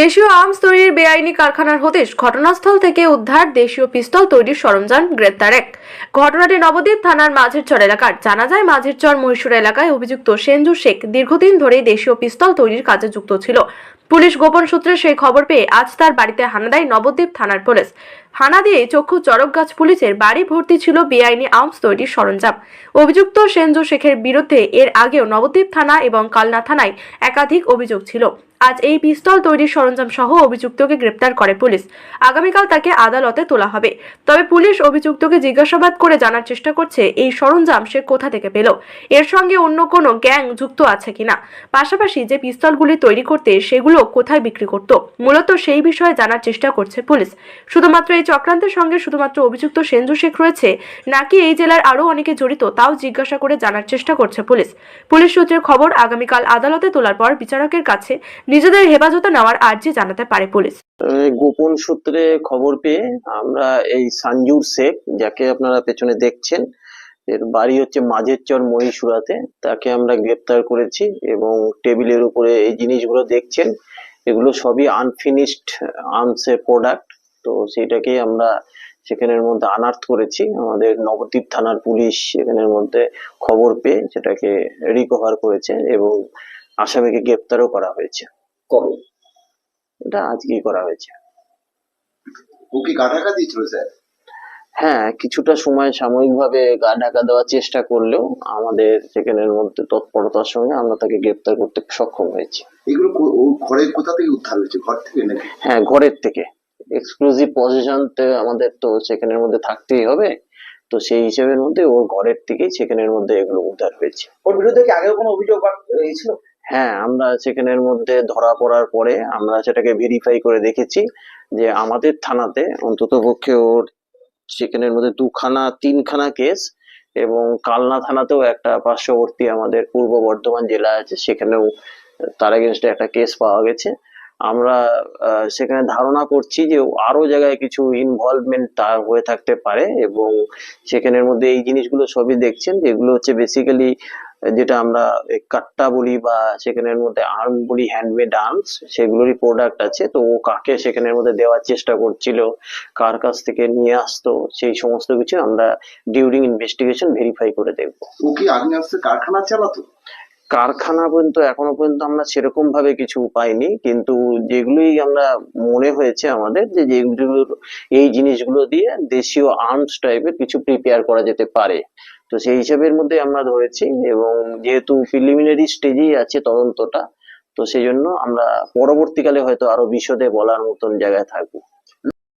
দেশীয় আর্মস তৈরির বেআইনি কারখানার হদিশ ঘটনাস্থল থেকে উদ্ধার দেশীয় পিস্তল তৈরির সরঞ্জাম গ্রেপ্তার এক। ঘটনাটি নবদ্বীপ থানার মাঝেরচর এলাকার। জানা যায়, মাঝেরচর মহীশূর এলাকায় অভিযুক্ত সেঞ্জু শেখ দীর্ঘদিন ধরেই দেশীয় পিস্তল তৈরির কাজে যুক্ত ছিল। পুলিশ গোপন সূত্রে সেই খবর পেয়ে আজ তার বাড়িতে হানা দেয় নবদ্বীপ থানার পুলিশ। হানা দিয়ে চক্ষু চরকগাছ পুলিশের বাড়ি ভর্তি ছিল বেআইনি আর্মস তৈরির সরঞ্জাম। অভিযুক্ত সেঞ্জু শেখের বিরুদ্ধে এর আগেও নবদ্বীপ থানা এবং কালনা থানায় একাধিক অভিযোগ ছিল। আজ এই পিস্তল তৈরির সরঞ্জাম সহ অভিযুক্তকে গ্রেপ্তার করে পুলিশ। আগামীকাল তাকে আদালতে তোলা হবে। তবে পুলিশ অভিযুক্তকে জিজ্ঞাসাবাদ করে জানার চেষ্টা করছে, এই সরঞ্জাম সে কোথা থেকে পেল? এর সঙ্গে অন্য কোনো গ্যাং যুক্ত আছে কিনা? পাশাপাশি যে পিস্তলগুলি তৈরি করতে সেগুলো কোথায় বিক্রি করত? মূলত সেই বিষয়ে জানার চেষ্টা করছে পুলিশ। শুধুমাত্র এই চক্রান্তের সঙ্গে শুধুমাত্র অভিযুক্ত সেঞ্জু শেখ রয়েছে, নাকি এই জেলার আরও অনেকে জড়িত তাও জিজ্ঞাসা করে জানার চেষ্টা করছে পুলিশ। পুলিশ সূত্রের খবর, আগামীকাল আদালতে তোলার পর বিচারকের কাছে নিজেদের হেফাজতে নেওয়ার আর্জি জানাতে পারে পুলিশ। গোপন সূত্রে খবর পেয়ে আমরা এই সঞ্জুর শেখ, যাকে আপনারা পেছনে দেখছেন এর বাড়ি হচ্ছে মাঝের চর মহীশুরাতে। তাকে আমরা গ্রেপ্তার করেছি এবং টেবিলের উপরে এই জিনিসগুলো দেখছেন। এগুলো সবই আনফিনিশড আর্মসের প্রোডাক্ট তো সেটাকেই আমরা সেখানের মধ্যে আনার্থ করেছি। আমাদের নবদ্বীপ থানার পুলিশ সেখানের মধ্যে খবর পেয়ে সেটাকে রিকভার করেছে এবং আসামিকে গ্রেপ্তারও করা হয়েছে। কবে? এটা আজকেই করা হয়েছে। ও কি ঢাকা দিয়েছিল স্যার? হ্যাঁ কিছুটা সময় সাময়িকভাবে গা ঢাকা দেওয়ার চেষ্টা করলেও আমাদের সেখানের মধ্যে তৎপরতার সঙ্গে আমরা তাকে গ্রেপ্তার করতে সক্ষম হয়েছি। এগুলো ঘরের কোথা থেকে উদ্ধার হয়েছে? ঘর থেকে নাকি? হ্যাঁ ঘরের থেকে। এক্সক্লুসিভ পজিশন আমাদের তো সেখানের মধ্যে থাকতেই হবে। তো সেই হিসেবের মধ্যে ওর ঘরের থেকেই সেখানের মধ্যে এগুলো উদ্ধার হয়েছে। ওর বিরুদ্ধে কি আগেও কোনো অভিযোগ বা- ছিল? হ্যাঁ আমরা সেখানের মধ্যে ধরা পড়ার পরে আমরা সেটাকে ভেরিফাই করে দেখেছি যে আমাদের থানাতে অন্তত পক্ষে ওর সেখানের মধ্যে দুখানা, তিনখানা কেস এবং কালনা থানাতেও একটা পার্শ্ববর্তী আমাদের পূর্ব বর্ধমান জেলা আছে, সেখানেও তার এগেনস্টে একটা কেস পাওয়া গেছে। আমরা সেখানে ধারণা করছি যে আরও জায়গায় কিছু ইনভলভমেন্ট তার হয়ে থাকতে পারে এবং সেখানের মধ্যে এই জিনিসগুলো সবই দেখছেন, যেগুলো হচ্ছে বেসিক্যালি যেটা আমরা কাট্টা বলি বা সেখানের মধ্যে আর্ম বলি হ্যান্ডমেড আর্মস সেগুলোরই প্রোডাক্ট আছে। তো ও কাকে সেখানের মধ্যে দেওয়ার চেষ্টা করছিল, কার কাছ থেকে নিয়ে আসতো, সেই সমস্ত কিছু আমরা ডিউরিং ইনভেস্টিগেশন ভেরিফাই করে দেখব। ও কি আগ্নেয়াস্ত্রের কারখানা চালাতো? কারখানা পর্যন্ত, এখনও পর্যন্ত আমরা সেরকম ভাবে কিছু পাইনি। কিন্তু যেগুলোই আমরা মনে হয়েছে আমাদের, যে যেগুলো, এই জিনিসগুলো দিয়ে দেশীয় আর্মস টাইপের কিছু প্রিপেয়ার করা যেতে পারে। তো সেই হিসাবের মধ্যে আমরা ধরেছি এবং যেহেতু প্রিলিমিনারি স্টেজেই আছে তদন্তটা, তো সেই জন্য আমরা পরবর্তীকালে হয়তো আরও বিশদে বলার মতন জায়গায় থাকব।